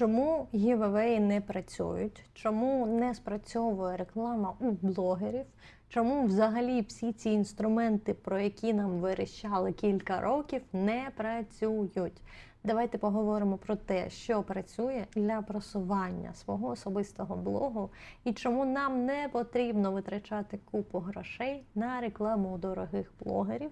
Чому гівевеї не працюють? Чому не спрацьовує реклама у блогерів? Чому взагалі всі ці інструменти, про які нам вирішали кілька років, не працюють? Давайте поговоримо про те, що працює для просування свого особистого блогу і чому нам не потрібно витрачати купу грошей на рекламу дорогих блогерів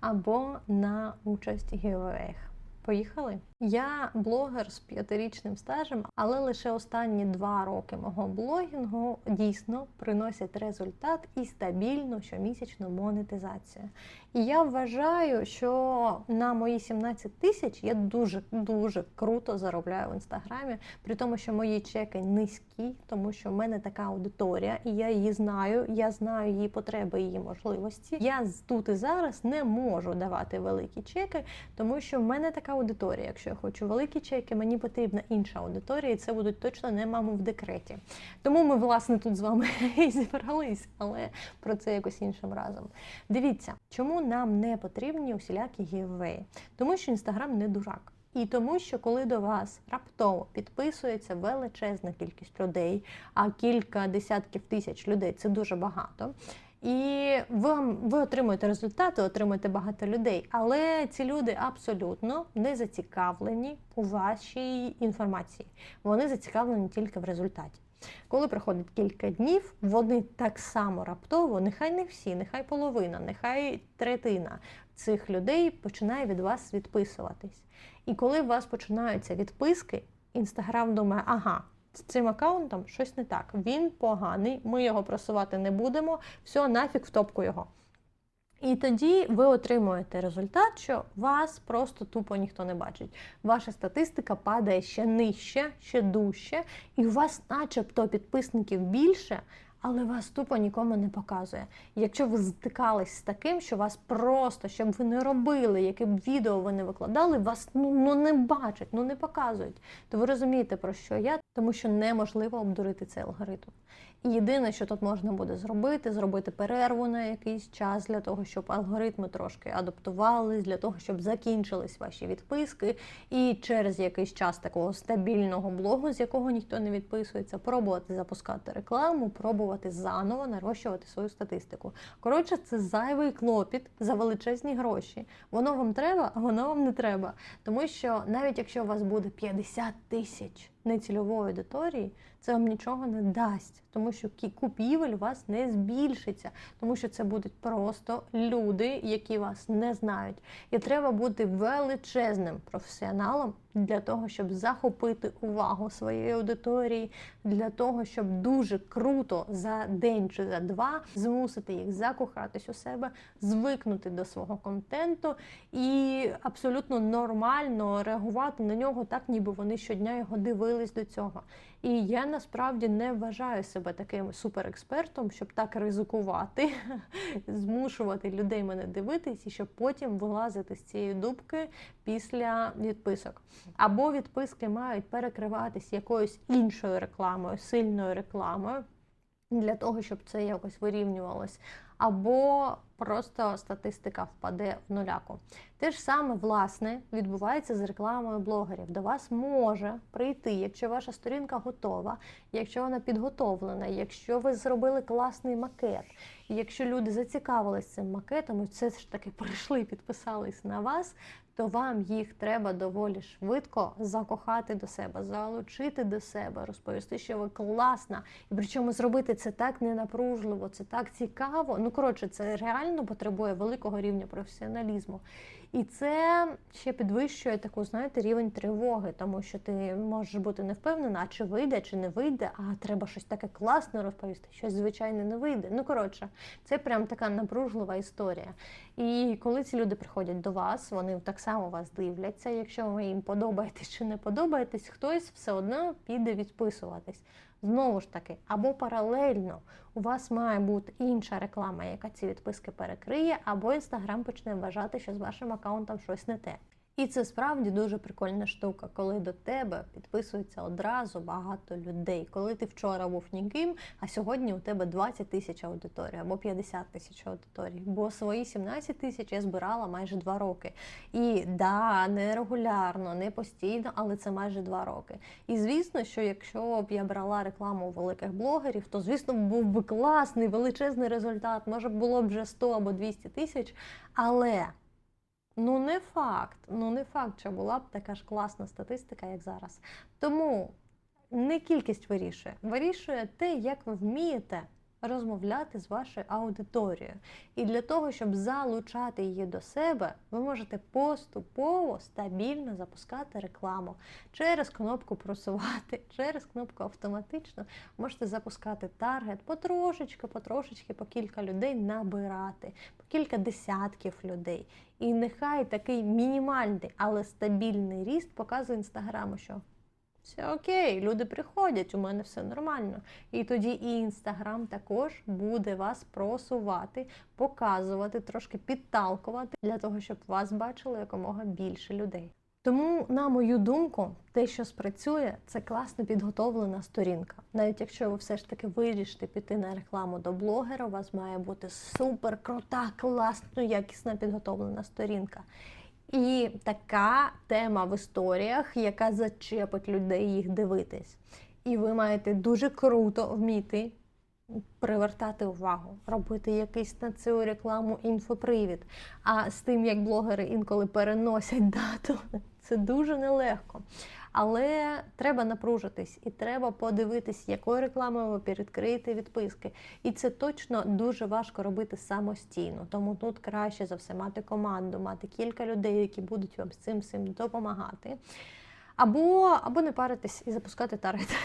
або на участь в. Поїхали? Я блогер з п'ятирічним стажем, але лише останні два роки мого блогінгу дійсно приносять результат і стабільну щомісячну монетизацію. І я вважаю, що на мої 17 тисяч я дуже дуже круто заробляю в інстаграмі, при тому, що мої чеки низькі, тому що в мене така аудиторія, і я її знаю. Я знаю її потреби, її можливості. Я тут і зараз не можу давати великі чеки, тому що в мене така аудиторія. Якщо я хочу великі чеки, мені потрібна інша аудиторія, і це будуть точно не мами в декреті. Тому ми, власне, тут з вами і зібрались, але про це якось іншим разом. Дивіться, чому нам не потрібні усілякі гівеї? Тому що інстаграм не дурак. І тому, що коли до вас раптово підписується величезна кількість людей, а кілька десятків тисяч людей це дуже багато. І вам ви отримуєте результати, отримуєте багато людей, але ці люди абсолютно не зацікавлені у вашій інформації. Вони зацікавлені тільки в результаті. Коли проходить кілька днів, вони так само раптово, нехай не всі, нехай половина, нехай третина цих людей починає від вас відписуватись. І коли у вас починаються відписки, інстаграм думає, ага. З цим аккаунтом щось не так. Він поганий, ми його просувати не будемо, все, нафіг в топку його. І тоді ви отримуєте результат, що вас просто тупо ніхто не бачить. Ваша статистика падає ще нижче, ще дужче, і у вас, начебто, підписників більше, але вас тупо нікому не показує. Якщо ви стикались з таким, що вас просто, щоб ви не робили, яке б відео ви не викладали, вас ну, ну не бачать, ну не показують, то ви розумієте, про що я, тому що неможливо обдурити цей алгоритм. І єдине, що тут можна буде зробити, зробити перерву на якийсь час для того, щоб алгоритми трошки адаптувались, для того, щоб закінчились ваші відписки, і через якийсь час такого стабільного блогу, з якого ніхто не відписується, пробувати запускати рекламу, пробувати заново нарощувати свою статистику. Коротше, це зайвий клопіт за величезні гроші. Воно вам треба, а воно вам не треба. Тому що навіть якщо у вас буде 50 тисяч нецільової аудиторії, це вам нічого не дасть, тому що купівель у вас не збільшиться, тому що це будуть просто люди, які вас не знають. І треба бути величезним професіоналом для того, щоб захопити увагу своєї аудиторії, для того, щоб дуже круто за день чи за два змусити їх закохатись у себе, звикнути до свого контенту і абсолютно нормально реагувати на нього так, ніби вони щодня його дивились до цього. І я насправді не вважаю себе таким суперекспертом, щоб так ризикувати, змушувати людей мене дивитись, і щоб потім вилазити з цієї дубки після відписок. Або відписки мають перекриватись якоюсь іншою рекламою, сильною рекламою, для того, щоб це якось вирівнювалось. Або просто статистика впаде в нуляку. Те ж саме, власне, відбувається з рекламою блогерів. До вас може прийти, якщо ваша сторінка готова, якщо вона підготовлена, якщо ви зробили класний макет, якщо люди зацікавились цим макетом, і все ж таки прийшли, підписались на вас, то вам їх треба доволі швидко закохати до себе, залучити до себе, розповісти, що ви класна. І причому зробити це так ненапружливо, це так цікаво. Ну, коротше, це реально потребує великого рівня професіоналізму. І це ще підвищує таку, знаєте, рівень тривоги, тому що ти можеш бути не впевнена, чи вийде, чи не вийде, а треба щось таке класне розповісти, щось звичайне не вийде. Ну, коротше, це прям така напружлива історія. І коли ці люди приходять до вас, вони так само вас дивляться. Якщо ви їм подобаєтесь чи не подобаєтесь, хтось все одно піде відписуватись. Знову ж таки, або паралельно у вас має бути інша реклама, яка ці відписки перекриє, або інстаграм почне вважати, що з вашим аккаунтом щось не те. І це справді дуже прикольна штука, коли до тебе підписується одразу багато людей. Коли ти вчора був ніким, а сьогодні у тебе 20 тисяч аудиторій або 50 тисяч аудиторій. Бо свої 17 тисяч я збирала майже 2 роки. І да, не регулярно, не постійно, але це майже 2 роки. І звісно, що якщо б я брала рекламу великих блогерів, то звісно був би класний величезний результат. Може було б вже 100 або 200 тисяч, але. Ну, не факт. Ну, не факт, що була б така ж класна статистика, як зараз. Тому не кількість вирішує. Вирішує те, як ви вмієте розмовляти з вашою аудиторією. І для того, щоб залучати її до себе, ви можете поступово стабільно запускати рекламу через кнопку просувати, через кнопку автоматично можете запускати таргет потрошечки, потрошечки, по кілька людей набирати, по кілька десятків людей. І нехай такий мінімальний, але стабільний ріст показує інстаграму, що все окей, люди приходять, у мене все нормально. І тоді і інстаграм також буде вас просувати, показувати, трошки підталкувати для того, щоб вас бачило якомога більше людей. Тому, на мою думку, те, що спрацює, це класно підготовлена сторінка. Навіть якщо ви все ж таки вирішите піти на рекламу до блогера, у вас має бути супер крута, класно, якісна підготовлена сторінка. І така тема в історіях, яка зачепить людей їх дивитись. І ви маєте дуже круто вміти привертати увагу, робити якийсь на цю рекламу інфопривід. А з тим, як блогери інколи переносять дату, це дуже нелегко. Але треба напружитись і треба подивитись, якою рекламою ви відписки. І це точно дуже важко робити самостійно. Тому тут краще за все мати команду, мати кілька людей, які будуть вам з цим всім допомагати. Або, або не паритись і запускати таргет.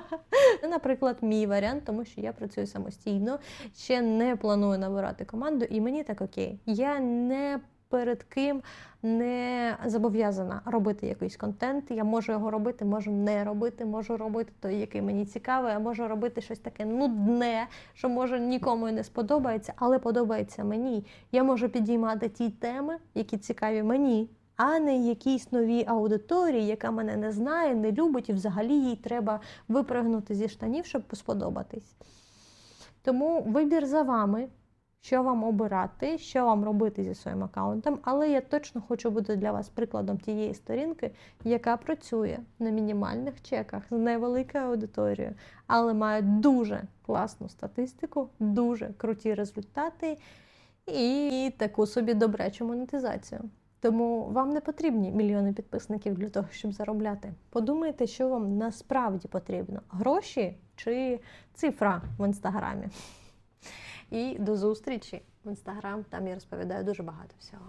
Наприклад, мій варіант, тому що я працюю самостійно, ще не планую набирати команду, і мені так окей. Я не перед ким не зобов'язана робити якийсь контент. Я можу його робити, можу не робити, можу робити той, який мені цікавий, а можу робити щось таке нудне, що може нікому не сподобається, але подобається мені. Я можу підіймати ті теми, які цікаві мені. А не якійсь новій аудиторії, яка мене не знає, не любить, і взагалі їй треба випригнути зі штанів, щоб сподобатись. Тому вибір за вами, що вам обирати, що вам робити зі своїм аккаунтом. Але я точно хочу бути для вас прикладом тієї сторінки, яка працює на мінімальних чеках з невеликою аудиторією, але має дуже класну статистику, дуже круті результати і таку собі добречу монетизацію. Тому вам не потрібні мільйони підписників для того, щоб заробляти. Подумайте, що вам насправді потрібно: гроші чи цифра в інстаграмі. І до зустрічі в інстаграм. Там я розповідаю дуже багато всього.